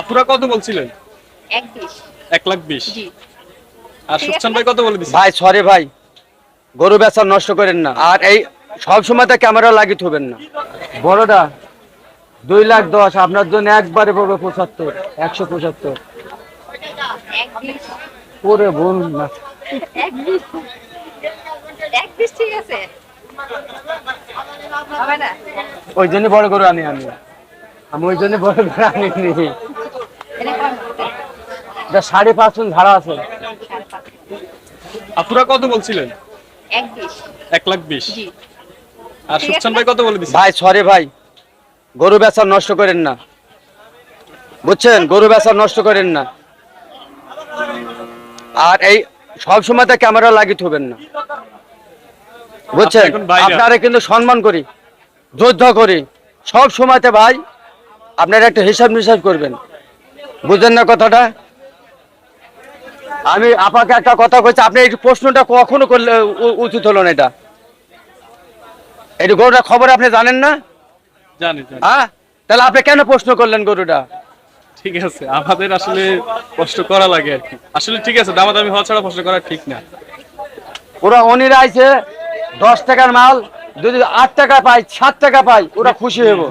আপুরা কত বলছিলেন? এক লাখ বিশ? আর ঠিক ভাই কত বলে ভাই সরি ভাই। গরু বেচা নষ্ট করেন না। আর এই সব সময় তো ক্যামেরা লাগিয়ে থবেন না। বড়টা দুই লাখ দশ আপনার জন্য একবারে পড়বে পঁচাত্তর একশো পঁচাত্তর। ওরে বোন না। ওই জন্য বড় গরু আনি আমি। আমি ওই জন্য বড় গরু আনি নি এটা সাড়ে পাঁচ টন ঝাড়া আছে। আপুরা কত বলছিলেন? এক লাখ বিশ। আর সুকচান ভাই কত বলে ভাই সরি ভাই। গরু বেচা নষ্ট করেন না। বুঝছেন? গরু বেচা নষ্ট করেন না। আর এই সব সময় তো ক্যামেরা লাগিয়ে থবেন না। বুঝছেন? আপনি আপনারা কিন্তু সম্মান করি। যোদ্ধা করি। সব সময়তে ভাই আপনারা একটা হিসাব নিসাব করবেন। বুঝলেন না কথাটা? আমি আপনাকে একটা কথা কইছি আপনি এই প্রশ্নটা কখনো করলে উচিত হলো না এটা। এই গরুটা খবর আপনি জানেন না? জানি হ্যাঁ তাহলে আপনি কেন প্রশ্ন করলেন গরুটা? ঠিক আছে আমাদের আসলে কষ্ট করা লাগে আর কি। আসলে ঠিক আছে দামাদামি হওয়া ছাড়া কষ্ট করা ঠিক না। ওরা অনিরা আইছে দশ টাকার মাল যদি আট টাকা পাই সাত টাকা পাই ওরা খুশি হইব।